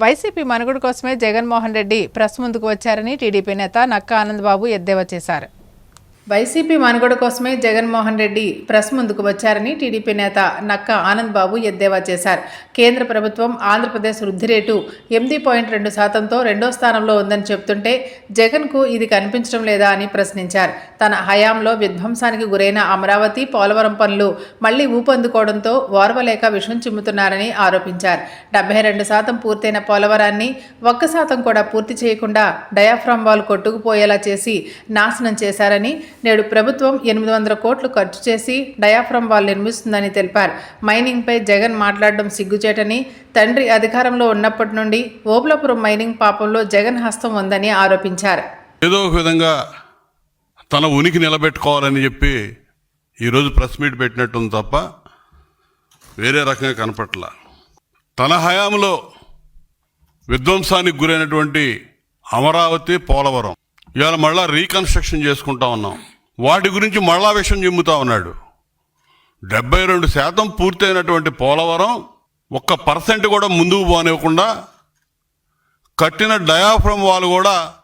YCP మనుగడ కోసమే Jaganmohan Reddy press ముందుకు వచ్చారని టీడీపీ నేత నక్కా ఆనందబాబు ఎద్దేవా చేశారు. వైసీపీ మనుగడ కోసమే జగన్మోహన్ రెడ్డి ప్రెస్ ముందుకు వచ్చారని టీడీపీ నేత నక్క ఆనంద్ బాబు ఎద్దేవా చేశారు. కేంద్ర ప్రభుత్వం ఆంధ్రప్రదేశ్ వృద్ధి రేటు ఎనిమిది పాయింట్ రెండు శాతంతో రెండో స్థానంలో ఉందని చెబుతుంటే జగన్కు ఇది కనిపించడం లేదా అని ప్రశ్నించారు. తన హయాంలో విధ్వంసానికి గురైన అమరావతి పోలవరం పనులు మళ్ళీ ఊపందుకోవడంతో ఓర్వలేక విషం చిమ్ముతున్నారని ఆరోపించారు. డెబ్బై రెండు శాతం పూర్తయిన పోలవరాన్ని ఒక్క శాతం కూడా పూర్తి చేయకుండా డయాఫ్రామ్ వాల్ కొట్టుకుపోయేలా చేసి నాశనం చేశారని నేడు ప్రభుత్వం ఎనిమిది వందల కోట్లు ఖర్చు చేసి డయాఫ్రమ్ వాల్ నిర్మిస్తుందని తెలిపారు. మైనింగ్పై జగన్ మాట్లాడడం సిగ్గుచేటని తండ్రి అధికారంలో ఉన్నప్పటి నుండి ఓబులపురం మైనింగ్ పాపంలో జగన్ హస్తం ఉందని ఆరోపించారు. ఏదో ఒక విధంగా తన ఉనికి నిలబెట్టుకోవాలని చెప్పి ఈరోజు ప్రెస్ మీట్ పెట్టినట్టుంది తప్ప వేరే రకంగా కనపట్ల. తన హయాంలో విధ్వంసానికి గురైనటువంటి అమరావతి పోలవరం ఇవాళ మళ్ళా రీకన్స్ట్రక్షన్ చేసుకుంటా ఉన్నాం. వాటి గురించి మళ్ళా విషయం చెమ్ముతా ఉన్నాడు. డెబ్బై రెండు శాతం పూర్తయినటువంటి పోలవరం ఒక్క పర్సెంట్ కూడా ముందుకు పోనివ్వకుండా కట్టిన డయాఫ్రమ్ వాళ్ళు కూడా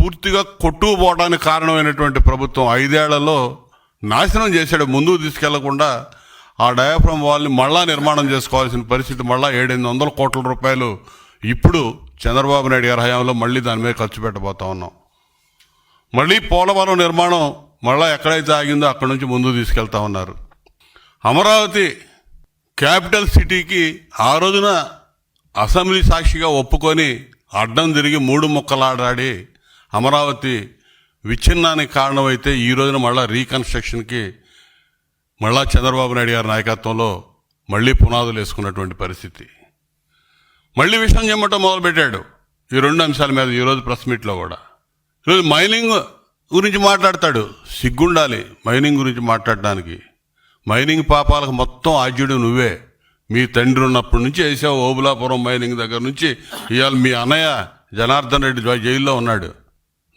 పూర్తిగా కొట్టుకుపోవడానికి కారణమైనటువంటి ప్రభుత్వం ఐదేళ్ళలో నాశనం చేశాడు. ముందుకు తీసుకెళ్ళకుండా ఆ డయాఫ్రమ్ వాళ్ళని మళ్ళా నిర్మాణం చేసుకోవాల్సిన పరిస్థితి మళ్ళా ఏడెనిమిది వందల కోట్ల రూపాయలు ఇప్పుడు చంద్రబాబు నాయుడు గారి హయాంలో మళ్ళీ దాని మీద ఖర్చు పెట్టబోతా ఉన్నాం. మళ్ళీ పోలవరం నిర్మాణం మళ్ళీ ఎక్కడైతే ఆగిందో అక్కడి నుంచి ముందుకు తీసుకెళ్తా ఉన్నారు. అమరావతి క్యాపిటల్ సిటీకి ఆ రోజున అసెంబ్లీ సాక్షిగా ఒప్పుకొని అడ్డం తిరిగి మూడు ముక్కలాడాడి అమరావతి విచ్ఛిన్నానికి కారణమైతే ఈ రోజున మళ్ళా రీకన్స్ట్రక్షన్కి మళ్ళా చంద్రబాబు నాయుడు గారి నాయకత్వంలో మళ్ళీ పునాదులు వేసుకున్నటువంటి పరిస్థితి. మళ్ళీ విషయం చెమ్మటం మొదలుపెట్టాడు ఈ రెండు అంశాల మీద ఈరోజు ప్రెస్ మీట్లో కూడా. ఈరోజు మైనింగ్ గురించి మాట్లాడతాడు. సిగ్గుండాలి మైనింగ్ గురించి మాట్లాడడానికి. మైనింగ్ పాపాలకు మొత్తం ఆద్యుడు నువ్వే. మీ తండ్రి ఉన్నప్పటి నుంచి వేసావు ఓబులాపురం మైనింగ్ దగ్గర నుంచి ఇవాళ మీ అన్నయ్య జనార్దన్ రెడ్డి జైల్లో ఉన్నాడు.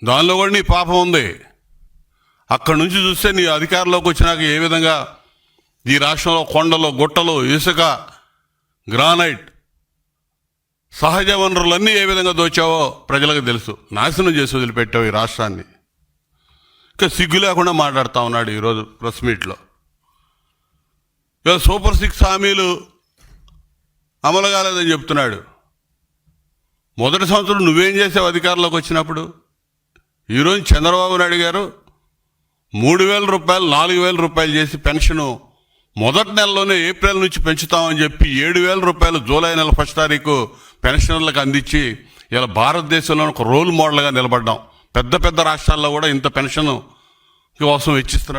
దానిలో కూడా నీ పాపం ఉంది. అక్కడి నుంచి చూస్తే నీ అధికారంలోకి వచ్చినాక ఏ విధంగా ఈ రాష్ట్రంలో కొండలు గుట్టలు ఇసుక గ్రానైట్ సహజ వనరులన్నీ ఏ విధంగా దోచావో ప్రజలకు తెలుసు. నాశనం చేసి వదిలిపెట్టావు ఈ రాష్ట్రాన్ని. ఇంకా సిగ్గు లేకుండా మాట్లాడుతా ఉన్నాడు ఈరోజు ప్రెస్ మీట్లో. ఇక సూపర్ సిక్స్ హామీలు అమలు కాలేదని చెప్తున్నాడు. మొదటి సంవత్సరం నువ్వేం చేసావు అధికారంలోకి వచ్చినప్పుడు? ఈరోజు చంద్రబాబు నాయుడు గారు మూడు వేల రూపాయలు నాలుగు వేల రూపాయలు చేసి పెన్షను మొదటి నెలలోనే ఏప్రిల్ నుంచి పెంచుతామని చెప్పి ఏడు వేల రూపాయలు జూలై నెల ఫస్ట్ తారీఖు పెన్షనర్లకు అందించి ఇలా భారతదేశంలో ఒక రోల్ మోడల్గా నిలబడ్డాం. పెద్ద పెద్ద రాష్ట్రాల్లో కూడా ఇంత పెన్షన్ కోసం వెచ్చిస్తున్నట్టు